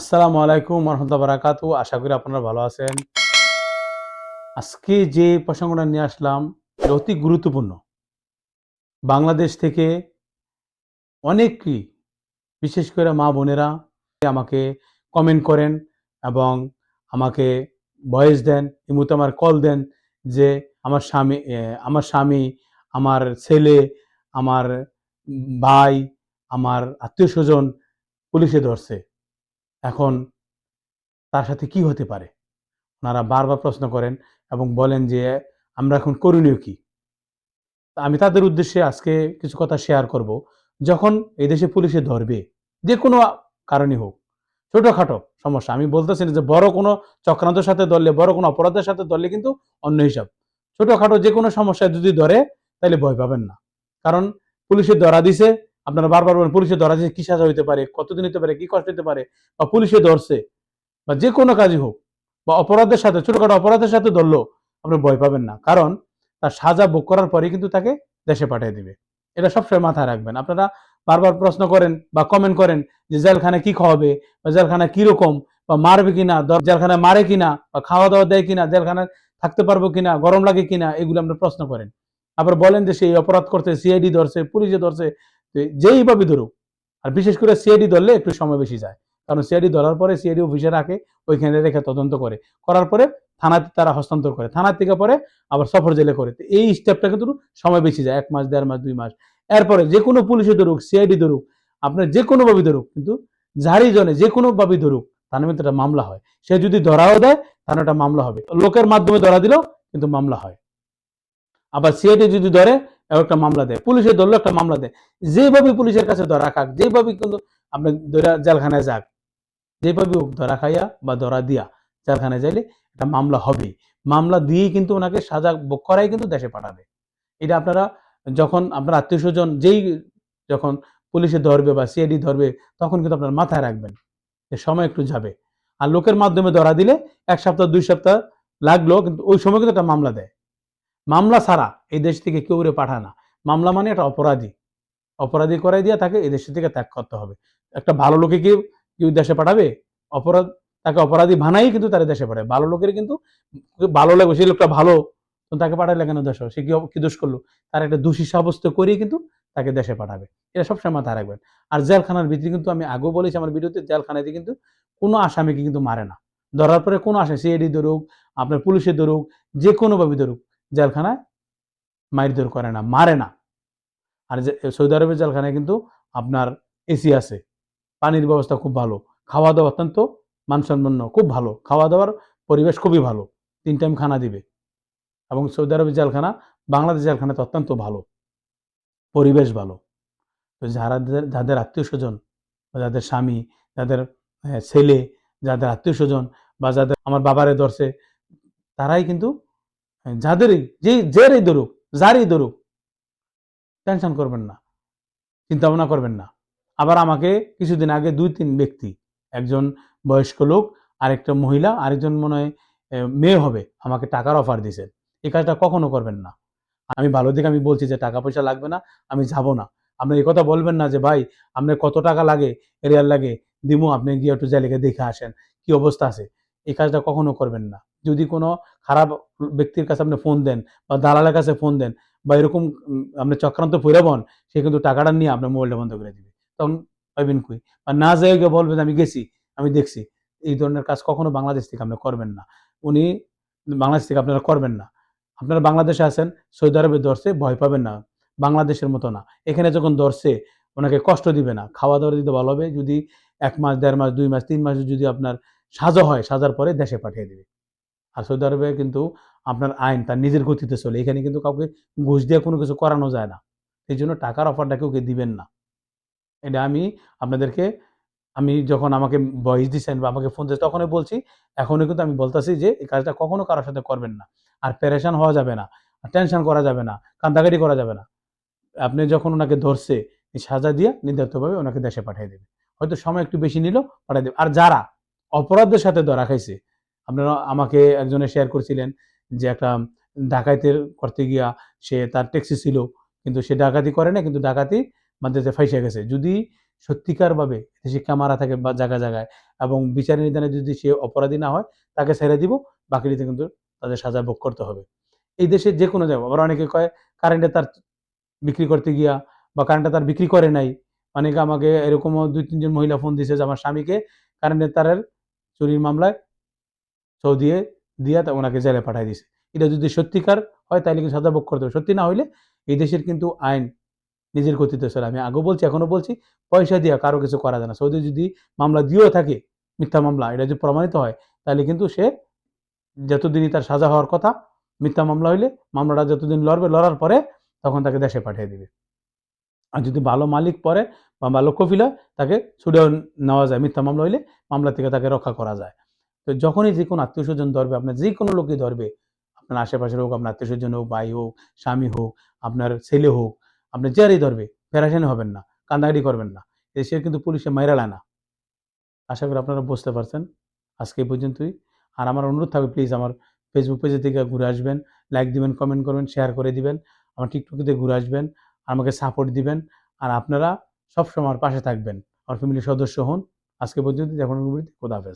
আসসালামু আলাইকুম রহমতুল্লাহ বারাকাতু আশা করি আপনারা ভালো আছেন। আজকে যে প্রসঙ্গটা নিয়ে আসলাম অতি গুরুত্বপূর্ণ। বাংলাদেশ থেকে অনেকই, বিশেষ করে মা বোনেরা আমাকে কমেন্ট করেন এবং আমাকে ভয়েস দেন। ইমুতে আমার কল দেন যে আমার স্বামী আমার স্বামী, আমার ছেলে, আমার ভাই, আমার আত্মীয় স্বজন পুলিশে ধরছে। এখন তার সাথে কি হতে পারে? ওনারা বারবার প্রশ্ন করেন এবং বলেন যে, আমরা এখন করণীয় কি? আমি তাদের উদ্দেশ্যে আজকে কিছু কথা শেয়ার করব। যখন এই দেশে পুলিশে ধরবে, যে কোনো কারণে হোক, ছোটখাটো সমস্যা। আমি বলতেছি না যে বড় কোনো চক্রান্তের সাথে ধরলে, বড় কোনো অপরাধের সাথে ধরলে কিন্তু অন্য হিসাব। ছোটোখাটো যে কোনো সমস্যায় যদি ধরে তাহলে ভয় পাবেন না। কারণ পুলিশে ধরা দিছে আপনারা বারবার বলেন, পুলিশে ধরা দিছে কি সাজা হইতে পারে, কতদিন হতে পারে, কি কষ্ট হতে পারে, বা পুলিশে ধরছে, বা যে কোনো কাজই হোক, বা অপরাধের সাথে, ছোটখাটো অপরাধের সাথে ধরলো, আপনি ভয় পাবেন না। কারণ তার সাজা ভোগ করার পরে কিন্তু তাকে দেশে পাঠিয়ে দিবে। এটা সবসময় মাথায় রাখবেন। আপনারা বারবার প্রশ্ন করেন বা কমেন্ট করেন যে জেলখানে কি খাওয়াবে, বা জেলখানা কীরকম বা মারবে কিনা জেলখানায় মারে কিনা, বা খাওয়া দাওয়া দেয় কিনা, জেলখানায় থাকতে পারব কিনা, গরম লাগে কিনা? এগুলো আমরা প্রশ্ন করেন। আবার বলেন যে, সেই অপরাধ করতে সিআইডি ধরছে, পুলিশে ধরছে যেইভাবে ধরুক, আর বিশেষ করে সিআইডি ধরলে একটু সময় বেশি যায়। কারণ সিআইডি ধরার পরে সিআইডি অফিসে রাখে ওইখানে রেখে তদন্ত করে। করার পরে থানাতে তারা হস্তান্তর করে। থানার থেকে পরে আবার সফর জেলে করে। এই স্টেপটা কিন্তু সময় বেশি যায়, এক মাস, দেড় মাস, দুই মাস। এরপরে যে কোনো পুলিশে ধরুক, সিআইডি ধরুক, আপনার যে কোনো ভাবে ধরুক, কিন্তু যারই জনে যে কোনো ভাবে ধরুক, তার একটা মামলা হয়। সে যদি ধরাও দেয় তাহলে একটা মামলা হবে। লোকের মাধ্যমে ধরা দিলেও কিন্তু মামলা হয়। আবার সিআইডি যদি ধরে, একটা মামলা দেয়। পুলিশে ধরলেও একটা মামলা দেয়। যেভাবে পুলিশের কাছে ধরা খাক, যেভাবে কিন্তু আপনি ধরা জেলখানায় যাক, যেভাবে ধরা খাইয়া বা ধরা দিয়া জেলখানায় যাইলে একটা মামলা হবে মামলা দিয়েই কিন্তু ওনাকে সাজা ভোগ করাই কিন্তু দেশে পাঠাবে। এটা আপনারা যখন আপনার আত্মীয় স্বজন যেই যখন পুলিশে ধরবে বা সিআইডি ধরবে, তখন কিন্তু আপনার মাথায় রাখবেন সময় একটু যাবে। আর লোকের মাধ্যমে ধরা দিলে এক সপ্তাহ, দুই সপ্তাহ লাগল, কিন্তু ওই সময় কিন্তু একটা মামলা দেয়। মামলা ছাড়া এই দেশ থেকে কেউ রে পাঠায় না। মামলা মানে একটা অপরাধী। অপরাধী করাই দিয়ে তাকে এই দেশ থেকে ত্যাগ করতে হবে। একটা ভালো লোকে কি কেউ দেশে পাঠাবে, অপরাধ, তাকে অপরাধী বানাই কিন্তু তারা দেশে পাঠায় ভালো লোকের কিন্তু, ভালো লাগবে সেই লোকটা ভালো তাকে পাঠাইলে কেন দেশ সে কি কি দোষ করল? তার একটা দোষী সাব্যস্ত করিয়ে কিন্তু তাকে দেশে পাঠাবে। এটা সবসময় মাথায় রাখবেন। আর জেলখানার ভিতরে কিন্তু আমি আগেও বলেছি আমার ভিডিওতে, জেলখানাতে কিন্তু কোনো আসামিকে কিন্তু মারে না। ধরার পরে কোনো আসামি, সিআইডি ধরুক, আপনার পুলিশে ধরুক, যে কোনোভাবে ধরুক জেলখানায় মারধর করে না, মারে না। আর সৌদি আরবের জেলখানায় কিন্তু আপনার এসি আছে, পানির ব্যবস্থা খুব ভালো খাওয়া দাওয়া অত্যন্ত মানসম্পন্ন, খুব ভালো খাওয়া দাওয়ার পরিবেশ খুবই ভালো, তিন টাইম খানা দিবে। এবং সৌদি আরবের জেলখানা, বাংলাদেশ জেলখানাতে অত্যন্ত ভালো, পরিবেশ ভালো। তো যারা যাদের আত্মীয় স্বজন বা যাদের স্বামী, যাদের ছেলে, যাদের আত্মীয় স্বজন বা যাদের আমার বাবারে ধরছে, তারাই কিন্তু যাদেরই যে যেরই ধরুক, যারই ধরুক টেনশন করবেন না চিন্তা ভাবনা করবেন না। আবার আমাকে কিছুদিন আগে দুই, তিন ব্যক্তি, একজন বয়স্ক লোক, আরেকটা মহিলা, আরেকজন মনে হয় মেয়ে হবে, আমাকে টাকার অফার দিয়েছেন এই কাজটা কখনো করবেন না। আমি ভালো দিকে আমি বলছি যে টাকা পয়সা লাগবে না, আমি যাব না। আপনি এই কথা বলবেন না যে, ভাই, আপনার কত টাকা লাগে এরিয়ার লাগে, দিমু, আপনি গিয়ে একটু জায়গাকে দেখে আসেন, কি অবস্থা আছে? এই কাজটা কখনো করবেন না। যদি কোনো খারাপ ব্যক্তির কাছে আপনি ফোন দেন বা দালালের কাছে ফোন দেন বা এরকম আপনি চক্রান্ত ফিরাবন সে কিন্তু টাকাটা নিয়ে আপনার মোবাইলটা বন্ধ করে দিবে। তখন পাইবেন কই? বা না যাই গিয়ে বলবেন, আমি গেছি, আমি দেখছি। এই ধরনের কাজ কখনো বাংলাদেশ থেকে আপনি করবেন না। উনি বাংলাদেশ থেকে আপনারা করবেন না। আপনারা বাংলাদেশে আছেন, সৌদি আরবে দর্শে ভয় পাবেন না। বাংলাদেশের মতো না। এখানে যখন ধরছে, ওনাকে কষ্ট দিবে না। খাওয়া দাওয়া দিতে ভালো হবে। যদি এক মাস, দেড় মাস, দুই মাস, তিন মাস যদি আপনার সাজা হয়, সাজার পরে দেশে পাঠিয়ে দেবে। আর সৌদি আরবে কিন্তু আপনার আইন তার নিজের গতিতে চলে। এখানে কিন্তু কাউকে ঘুষ দিয়ে কোনো কিছু করানো যায় না। এই জন্য টাকার অফারটা কেউ দিবেন না। এটা আমি আপনাদেরকে, আমি যখন আমাকে ভয়েস দিচ্ছেন বা আমাকে ফোন দিচ্ছেন তখনই বলছি, এখনই কিন্তু আমি বলতেছি যে এই কাজটা কখনো কারোর সাথে করবেন না। আর প্যারেশান হওয়া যাবে না টেনশন করা যাবে না, কান্দাকাটি করা যাবে না। আপনি যখন ওনাকে ধরছে সাজা দিয়ে নির্ধারিতভাবে ওনাকে দেশে পাঠিয়ে দেবে। হয়তো সময় একটু বেশি নিল, পাঠিয়ে দেবে। আর যারা অপরাধের সাথে ধরা খাইছে। আপনারা আমাকে একজনে শেয়ার করছিলেন যে একটা ডাকাইতের করতে গিয়া সে তার ট্যাক্সি ছিল, কিন্তু সে ডাকাতি করে না, কিন্তু ডাকাতি মাঝে ফাইসে গেছে। যদি সত্যিকারভাবে দেশে ক্যামেরা থাকে বা জায়গায় জায়গায় এবং বিচার নিদানে যদি সে অপরাধী না হয়, তাকে ছেড়ে দিব বাকিটিতে কিন্তু তাদের সাজা ভোগ করতে হবে। এই দেশে যে কোনো জায়গায়, আবার অনেকে কয় কারেন্টে তার বিক্রি করতে গিয়া বা কারেন্টটা তার বিক্রি করে নাই। অনেকে আমাকে এরকমও দুই তিনজন মহিলা ফোন দিছে যে, আমার স্বামীকে কারেন্টের তারের চুরির মামলায় সৌদিয়ে দিয়া তা ওনাকে জেলে পাঠিয়ে দিছে। এটা যদি সত্যিকার হয় তাহলে কিন্তু সাজা ভোগ করতে হবে সত্যি না হইলে এই দেশের কিন্তু আইন নিজের গতিতে চলে আমি আগেও বলছি এখনও বলছি, পয়সা দিয়া কারও কিছু করা যায় না। সৌদি যদি মামলা দিয়েও থাকে, মিথ্যা মামলা, এটা যদি প্রমাণিত হয় তাহলে কিন্তু সে যতদিনই তার সাজা হওয়ার কথা, মিথ্যা মামলা হইলে মামলাটা যতদিন লড়বে, লড়ার পরে তখন তাকে দেশে পাঠিয়ে দিবে। আর যদি ভালো মালিক পরে বা ভালো কফিল হয় তাকে ছুটেও নেওয়া যায়, মিথ্যা মামলা হইলে মামলা থেকে তাকে রক্ষা করা যায়। তো যখনই যে কোনো আত্মীয় স্বজন ধরবে, আপনার যে কোনো লোকই ধরবে, আপনার আশেপাশের হোক, আপনার আত্মীয় স্বজন হোক, ভাই হোক, স্বামী হোক, আপনার ছেলে হোক আপনার যারই ধরবে প্যারাশানি হবেন না, কান্দাকাটি করবেন না দেশে কিন্তু পুলিশে মাইরালায় না। আশা করি আপনারা বুঝতে পারছেন। আজকে এই পর্যন্তই। আর আমার অনুরোধ থাকবে প্লিজ আমার ফেসবুক পেজে থেকে ঘুরে আসবেন লাইক দিবেন কমেন্ট করবেন শেয়ার করে দিবেন, আমার টিকটকে ঘুরে আসবেন। আমাকে সাপোর্ট দিবেন আর আপনারা সবসময় আমার পাশে থাকবেন। আমার ফ্যামিলির সদস্য হন। আজকে পর্যন্ত যেমন খোদা হাফেজ।